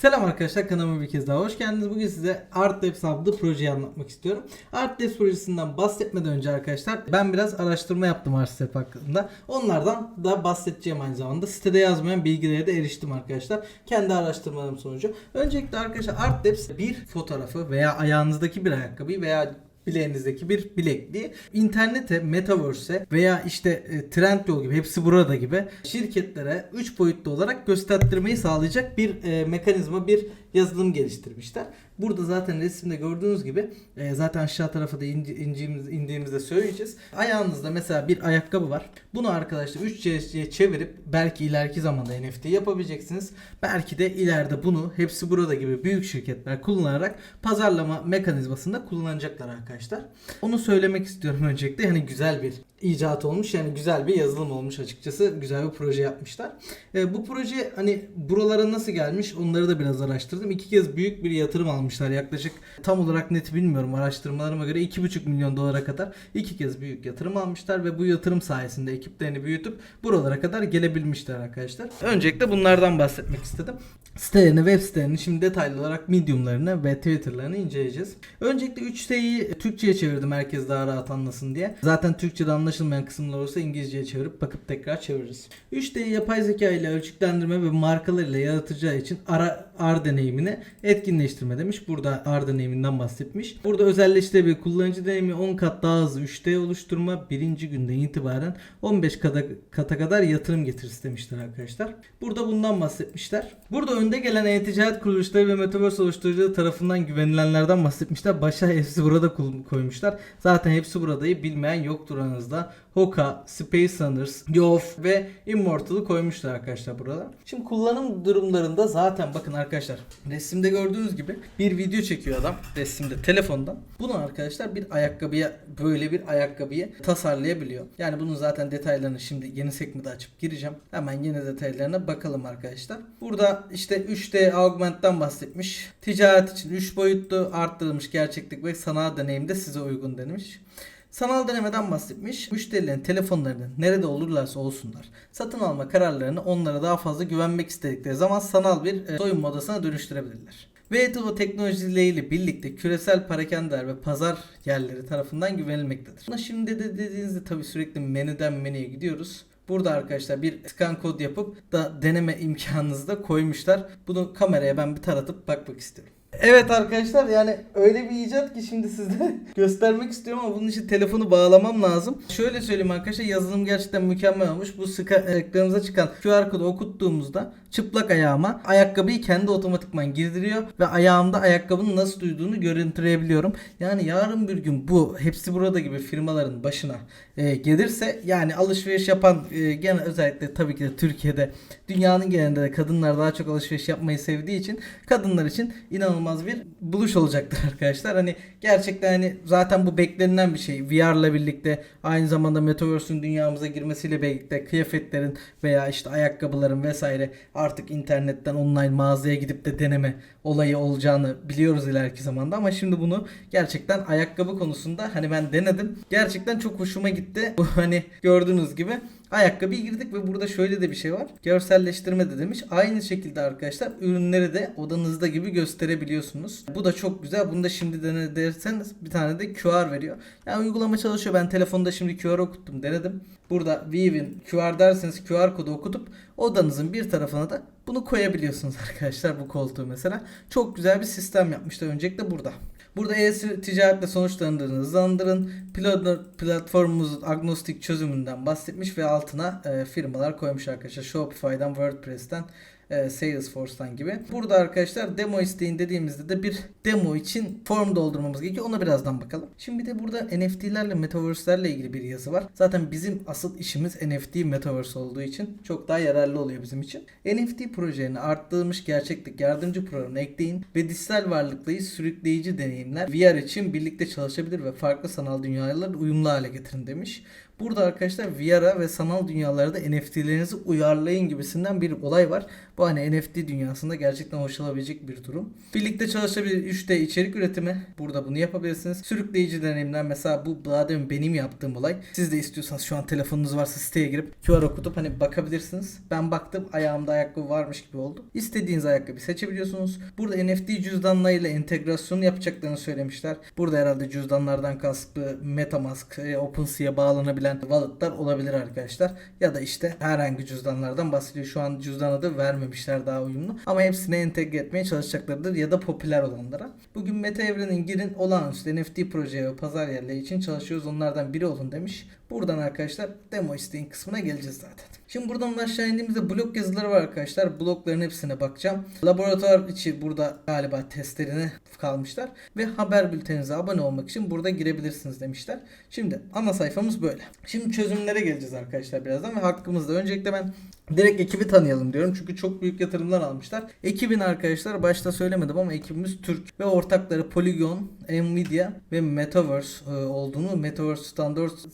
Selam arkadaşlar kanalıma bir kez daha hoş geldiniz. Bugün size ArtLabs adlı projeyi anlatmak istiyorum. ArtLabs projesinden bahsetmeden önce arkadaşlar ben biraz araştırma yaptım ArtLabs hakkında. Onlardan da bahsedeceğim aynı zamanda. Sitede yazmayan bilgilere de eriştim arkadaşlar. Kendi araştırmalarım sonucu. Öncelikle arkadaşlar ArtLabs bir fotoğrafı veya ayağınızdaki bir ayakkabıyı veya bileğinizdeki bir bilekliği internete, metaverse'e veya işte e, Trendyol gibi hepsi burada gibi şirketlere 3 boyutlu olarak göstermeyi sağlayacak bir e, mekanizma, bir yazılım geliştirmişler. Burada zaten resimde gördüğünüz gibi e, zaten aşağı tarafa da ince, indiğimiz, indiğimizde söyleyeceğiz. Ayağınızda mesela bir ayakkabı var. Bunu arkadaşlar 3C'ye çevirip belki ileriki zamanda NFT yapabileceksiniz. Belki de ileride bunu hepsi burada gibi büyük şirketler kullanarak pazarlama mekanizmasında kullanacaklar arkadaşlar. Onu söylemek istiyorum öncelikle. Yani güzel bir icat olmuş. Yani güzel bir yazılım olmuş açıkçası. Güzel bir proje yapmışlar. E, bu proje hani buralara nasıl gelmiş onları da biraz araştırdım. İki kez büyük bir yatırım almışlar. Yaklaşık tam olarak net bilmiyorum araştırmalarıma göre 2,5 milyon dolara kadar iki kez büyük yatırım almışlar ve bu yatırım sayesinde ekiplerini büyütüp buralara kadar gelebilmişler arkadaşlar. Öncelikle bunlardan bahsetmek istedim. Sitelerini, web sitelerini şimdi detaylı olarak mediumlarını ve Twitter'larını inceleyeceğiz. Öncelikle 3 siteyi Türkçe'ye çevirdim herkes daha rahat anlasın diye. Zaten Türkçe'de anlaşılmayan kısımlar olursa İngilizce'ye çevirip bakıp tekrar çeviririz. 3D'yi yapay zeka ile ölçeklendirme ve markalar ile yaratacağı için ara R deneyimini etkinleştirme demiş. Burada R deneyiminden bahsetmiş. Burada özelleştirebilir kullanıcı deneyimi 10 kat daha hızlı 3D oluşturma birinci günden itibaren 15 kata, kata kadar yatırım getirisi demişler arkadaşlar. Burada bundan bahsetmişler. Burada önde gelen e-ticaret kuruluşları ve metaverse oluşturucuları tarafından güvenilenlerden bahsetmişler. Başa hepsi burada koymuşlar. Zaten hepsi buradayı bilmeyen yoktur aranızda. Hoka, Space Runners, Yoff ve Immortal'ı koymuşlar arkadaşlar burada. Şimdi kullanım durumlarında zaten bakın arkadaşlar resimde gördüğünüz gibi bir video çekiyor adam resimde telefondan. Bunu arkadaşlar bir ayakkabıya böyle bir ayakkabıyı tasarlayabiliyor. Yani bunun zaten detaylarını şimdi yeni sekmede açıp gireceğim. Hemen yeni detaylarına bakalım arkadaşlar. Burada işte 3D augment'tan bahsetmiş. Ticaret için 3 boyutlu arttırılmış gerçeklik ve sanal deneyimde size uygun demiş. Sanal denemeden bahsetmiş. Müşterilerin telefonlarını nerede olurlarsa olsunlar satın alma kararlarını onlara daha fazla güvenmek istedikleri zaman sanal bir e, soyunma odasına dönüştürebilirler. V2O teknolojileriyle birlikte küresel parakender ve pazar yerleri tarafından güvenilmektedir. Buna şimdi de dediğinizde tabii sürekli menüden menüye gidiyoruz. Burada arkadaşlar bir scan kod yapıp da deneme imkanınızı da koymuşlar. Bunu kameraya ben bir taratıp bakmak istiyorum. Evet arkadaşlar yani öyle bir icat ki şimdi size göstermek istiyorum ama bunun için telefonu bağlamam lazım. Şöyle söyleyeyim arkadaşlar yazılım gerçekten mükemmel olmuş. Bu ekranımıza çıkan QR kodu okuttuğumuzda çıplak ayağıma ayakkabıyı kendi otomatikman girdiriyor ve ayağımda ayakkabının nasıl duyduğunu görüntüleyebiliyorum. Yani yarın bir gün bu hepsi burada gibi firmaların başına e, gelirse yani alışveriş yapan e, gene özellikle tabii ki de Türkiye'de dünyanın genelinde de kadınlar daha çok alışveriş yapmayı sevdiği için kadınlar için inanılmaz bir buluş olacaktır arkadaşlar. Hani gerçekten hani zaten bu beklenilen bir şey. VR'la birlikte aynı zamanda Metaverse'ün dünyamıza girmesiyle birlikte kıyafetlerin veya işte ayakkabıların vesaire artık internetten online mağazaya gidip de deneme olayı olacağını biliyoruz ileriki zamanda ama şimdi bunu gerçekten ayakkabı konusunda hani ben denedim. Gerçekten çok hoşuma gitti. Bu hani gördüğünüz gibi ayakkabıya girdik ve burada şöyle de bir şey var. Görselleştirme de demiş. Aynı şekilde arkadaşlar ürünleri de odanızda gibi gösterebiliyorsunuz. Bu da çok güzel. Bunu da şimdi dene derseniz bir tane de QR veriyor. Yani uygulama çalışıyor. Ben telefonda şimdi QR okuttum denedim. Burada Weave'in QR derseniz QR kodu okutup odanızın bir tarafına da bunu koyabiliyorsunuz arkadaşlar bu koltuğu mesela. Çok güzel bir sistem yapmışlar öncelikle burada. Burada e-ticaretle sonuçlarını hızlandırın. Plat- Platformumuzun agnostik çözümünden bahsetmiş ve altına e, firmalar koymuş arkadaşlar. Shopify'dan, WordPress'ten, e, Salesforce'tan gibi. Burada arkadaşlar demo isteyin dediğimizde de bir demo için form doldurmamız gerekiyor. Ona birazdan bakalım. Şimdi bir de burada NFT'lerle Metaverse'lerle ilgili bir yazı var. Zaten bizim asıl işimiz NFT Metaverse olduğu için çok daha yararlı oluyor bizim için. NFT projelerine arttırılmış gerçeklik yardımcı programını ekleyin ve dijital varlıklayı sürükleyici deneyimler VR için birlikte çalışabilir ve farklı sanal dünyalarla uyumlu hale getirin demiş. Burada arkadaşlar VR'a ve sanal dünyalarda NFT'lerinizi uyarlayın gibisinden bir olay var. Bu hani NFT dünyasında gerçekten hoş olabilecek bir durum. Birlikte çalışabilir 3D içerik üretimi. Burada bunu yapabilirsiniz. Sürükleyici deneyimler mesela bu daha demin benim yaptığım olay. Siz de istiyorsanız şu an telefonunuz varsa siteye girip QR okutup hani bakabilirsiniz. Ben baktım ayağımda ayakkabı varmış gibi oldu. İstediğiniz ayakkabı seçebiliyorsunuz. Burada NFT cüzdanlarıyla entegrasyonu yapacaklarını söylemişler. Burada herhalde cüzdanlardan kastı Metamask, e, OpenSea'ya bağlanabilen wallet'lar olabilir arkadaşlar. Ya da işte herhangi cüzdanlardan bahsediyor. Şu an cüzdan adı vermemişler daha uyumlu. Ama hepsine entegre etmeye çalışacaklardır ya da popüler olanlara. Bugün Meta Evren'in girin olağanüstü NFT projeye ve pazar yerleri için çalışıyoruz. Onlardan biri olun demiş. Buradan arkadaşlar demo isteyin kısmına geleceğiz zaten. Şimdi buradan aşağı indiğimizde blok yazıları var arkadaşlar. Blokların hepsine bakacağım. Laboratuvar içi burada galiba testlerine kalmışlar. Ve haber bülteninize abone olmak için burada girebilirsiniz demişler. Şimdi ana sayfamız böyle. Şimdi çözümlere geleceğiz arkadaşlar birazdan ve hakkımızda. Öncelikle ben direkt ekibi tanıyalım diyorum. Çünkü çok büyük yatırımlar almışlar. Ekibin arkadaşlar başta söylemedim ama ekibimiz Türk ve ortakları Polygon, Nvidia ve Metaverse e, olduğunu, Metaverse Standards,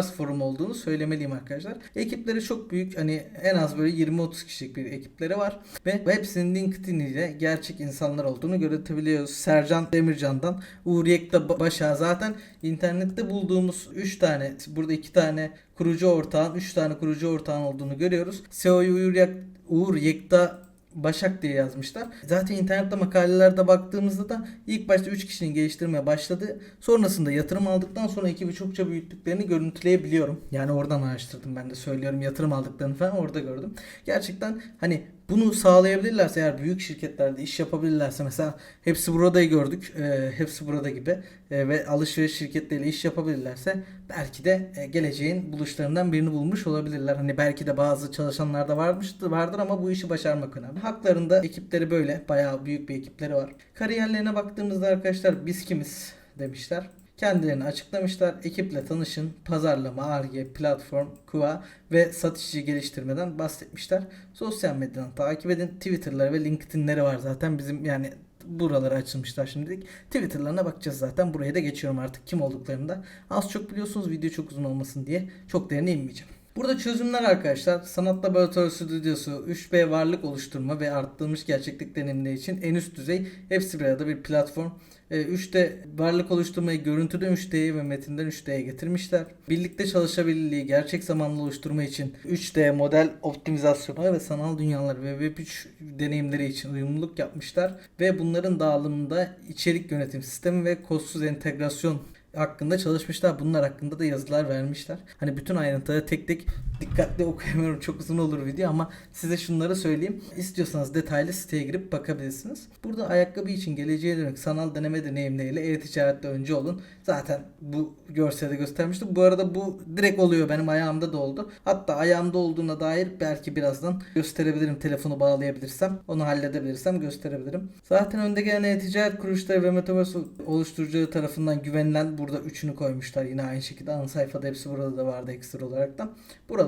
Standards Forum olduğunu söylemeliyim arkadaşlar. Ekipleri çok büyük. Hani en az böyle 20-30 kişilik bir ekipleri var ve hepsinin LinkedIn ile gerçek insanlar olduğunu görebiliyoruz. Sercan Demircan'dan Uğur Yekta Başa zaten internette bulduğumuz 3 tane burada 2 tane kurucu ortağın 3 tane kurucu ortağın olduğunu görüyoruz. SEO'yu Uğur Yekta Başak diye yazmışlar. Zaten internette makalelerde baktığımızda da ilk başta 3 kişinin geliştirmeye başladı. Sonrasında yatırım aldıktan sonra ekibi çokça büyüttüklerini görüntüleyebiliyorum. Yani oradan araştırdım ben de söylüyorum. Yatırım aldıklarını falan orada gördüm. Gerçekten hani bunu sağlayabilirlerse eğer büyük şirketlerde iş yapabilirlerse mesela hepsi buradayı gördük. E, hepsi burada gibi e, ve alışveriş şirketleriyle iş yapabilirlerse belki de e, geleceğin buluşlarından birini bulmuş olabilirler. Hani belki de bazı çalışanlar da varmıştır vardır ama bu işi başarmak önemli. Haklarında ekipleri böyle bayağı büyük bir ekipleri var. Kariyerlerine baktığımızda arkadaşlar biz kimiz demişler. Kendilerini açıklamışlar. Ekiple tanışın. Pazarlama, ARGE, platform, QA ve satıcı geliştirmeden bahsetmişler. Sosyal medyadan takip edin. Twitter'ları ve LinkedIn'leri var zaten. Bizim yani buraları açılmışlar şimdilik. Twitter'larına bakacağız zaten. Buraya da geçiyorum artık kim olduklarını da. Az çok biliyorsunuz video çok uzun olmasın diye çok derine inmeyeceğim. Burada çözümler arkadaşlar Sanat Laboratuvarı Stüdyosu 3B varlık oluşturma ve arttırılmış gerçeklik deneyimleri için en üst düzey hepsi bir arada bir platform. 3D varlık oluşturmayı görüntüden 3D'ye ve metinden 3D'ye getirmişler. Birlikte çalışabilirliği gerçek zamanlı oluşturma için 3D model optimizasyonu ve sanal dünyalar ve Web3 deneyimleri için uyumluluk yapmışlar. Ve bunların dağılımında içerik yönetim sistemi ve kodsuz entegrasyon hakkında çalışmışlar. Bunlar hakkında da yazılar vermişler. Hani bütün ayrıntıları tek tek dikkatli okuyamıyorum. Çok uzun olur video ama size şunları söyleyeyim. İstiyorsanız detaylı siteye girip bakabilirsiniz. Burada ayakkabı için geleceğe dönük sanal deneme deneyimleriyle e-ticarette önce olun. Zaten bu görselde göstermiştim. Bu arada bu direkt oluyor. Benim ayağımda da oldu. Hatta ayağımda olduğuna dair belki birazdan gösterebilirim. Telefonu bağlayabilirsem. Onu halledebilirsem gösterebilirim. Zaten önde gelen e-ticaret kuruluşları ve Metaverse oluşturucuları tarafından güvenilen burada üçünü koymuşlar. Yine aynı şekilde ana sayfada hepsi burada da vardı ekstra olarak da.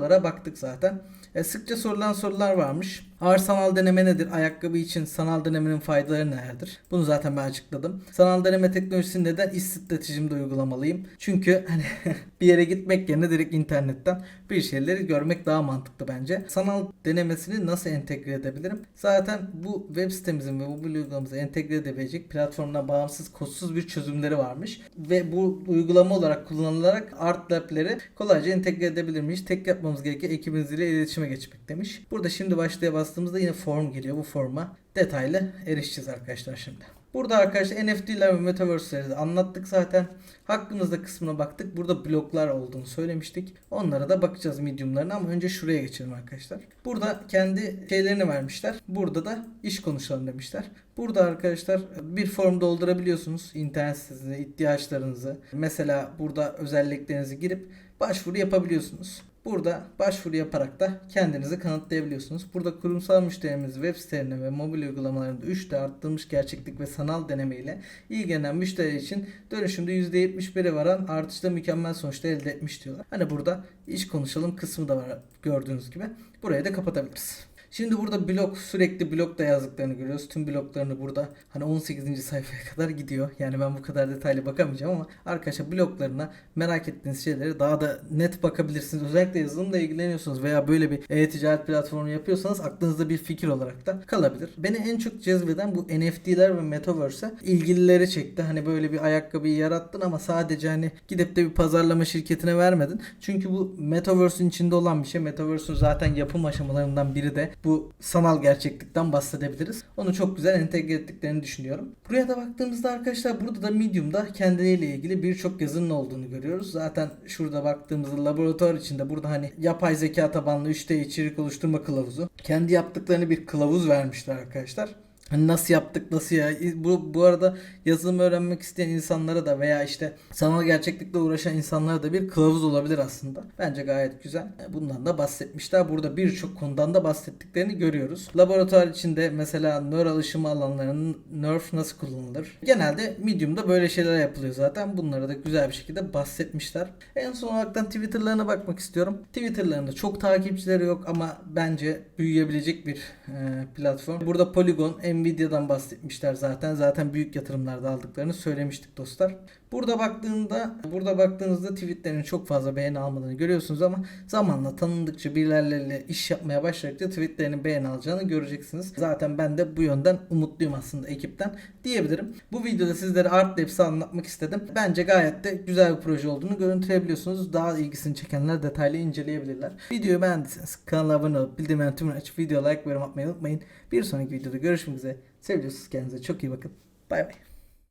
Buralara baktık zaten. E, sıkça sorulan sorular varmış. Ağır sanal deneme nedir? Ayakkabı için sanal denemenin faydaları nelerdir? Bunu zaten ben açıkladım. Sanal deneme teknolojisini neden iş stratejimde uygulamalıyım? Çünkü hani bir yere gitmek yerine direkt internetten bir şeyleri görmek daha mantıklı bence. Sanal denemesini nasıl entegre edebilirim? Zaten bu web sitemizin ve mobil uygulamamızı entegre edebilecek platformdan bağımsız kodsuz bir çözümleri varmış. Ve bu uygulama olarak kullanılarak art lab'leri kolayca entegre edebilirmiş. Tek yapmamız gereken ekibiniz ile iletişime geçmek demiş. Burada şimdi başlaya bastığımızda yine form geliyor. Bu forma detaylı erişeceğiz arkadaşlar şimdi. Burada arkadaşlar NFT'ler ve Metaverse'leri anlattık zaten. Hakkımızda kısmına baktık. Burada bloklar olduğunu söylemiştik. Onlara da bakacağız mediumlarına ama önce şuraya geçelim arkadaşlar. Burada kendi şeylerini vermişler. Burada da iş konuşalım demişler. Burada arkadaşlar bir form doldurabiliyorsunuz. İnternet sitesine ihtiyaçlarınızı. Mesela burada özelliklerinizi girip başvuru yapabiliyorsunuz. Burada başvuru yaparak da kendinizi kanıtlayabiliyorsunuz. Burada kurumsal müşterimiz web sitelerine ve mobil uygulamalarında 3D arttırılmış gerçeklik ve sanal deneme ile ilgilenen müşteri için dönüşümde %71'e varan artışta mükemmel sonuçlar elde etmiş diyorlar. Hani burada iş konuşalım kısmı da var gördüğünüz gibi. Burayı da kapatabiliriz. Şimdi burada blok sürekli blokta yazdıklarını görüyoruz. Tüm bloklarını burada hani 18. sayfaya kadar gidiyor. Yani ben bu kadar detaylı bakamayacağım ama arkadaşlar bloklarına merak ettiğiniz şeyleri daha da net bakabilirsiniz. Özellikle yazılımla ilgileniyorsunuz veya böyle bir e-ticaret platformu yapıyorsanız aklınızda bir fikir olarak da kalabilir. Beni en çok cezbeden bu NFT'ler ve Metaverse'e ilgilileri çekti. Hani böyle bir ayakkabıyı yarattın ama sadece hani gidip de bir pazarlama şirketine vermedin. Çünkü bu Metaverse'ün içinde olan bir şey. Metaverse'ün zaten yapım aşamalarından biri de bu sanal gerçeklikten bahsedebiliriz. Onu çok güzel entegre ettiklerini düşünüyorum. Buraya da baktığımızda arkadaşlar burada da Medium'da kendileriyle ilgili birçok yazının olduğunu görüyoruz. Zaten şurada baktığımızda laboratuvar içinde burada hani yapay zeka tabanlı 3D içerik oluşturma kılavuzu. Kendi yaptıklarını bir kılavuz vermişler arkadaşlar. Hani nasıl yaptık nasıl ya bu, bu arada yazılım öğrenmek isteyen insanlara da veya işte sanal gerçeklikle uğraşan insanlara da bir kılavuz olabilir aslında. Bence gayet güzel. E, Bundan da bahsetmişler. Burada birçok konudan da bahsettiklerini görüyoruz. Laboratuvar içinde mesela nöral ışıma alanlarının nerf nasıl kullanılır? Genelde Medium'da böyle şeyler yapılıyor zaten. Bunları da güzel bir şekilde bahsetmişler. En son olarak Twitter'larına bakmak istiyorum. Twitter'larında çok takipçileri yok ama bence büyüyebilecek bir e, platform. Burada Polygon, Nvidia'dan bahsetmişler zaten. Zaten büyük yatırımlarda aldıklarını söylemiştik dostlar. Burada baktığında burada baktığınızda tweetlerin çok fazla beğeni almadığını görüyorsunuz ama zamanla tanındıkça birileriyle iş yapmaya başladıkça tweetlerinin beğeni alacağını göreceksiniz. Zaten ben de bu yönden umutluyum aslında ekipten diyebilirim. Bu videoda sizlere Art Labs'ı anlatmak istedim. Bence gayet de güzel bir proje olduğunu görüntüleyebiliyorsunuz. Daha ilgisini çekenler detaylı inceleyebilirler. Videoyu beğendiyseniz kanala abone olup bildirimleri tümünü açıp video like ve yorum atmayı unutmayın. Bir sonraki videoda görüşmek üzere. Seviyorsunuz kendinize çok iyi bakın. Bay bay.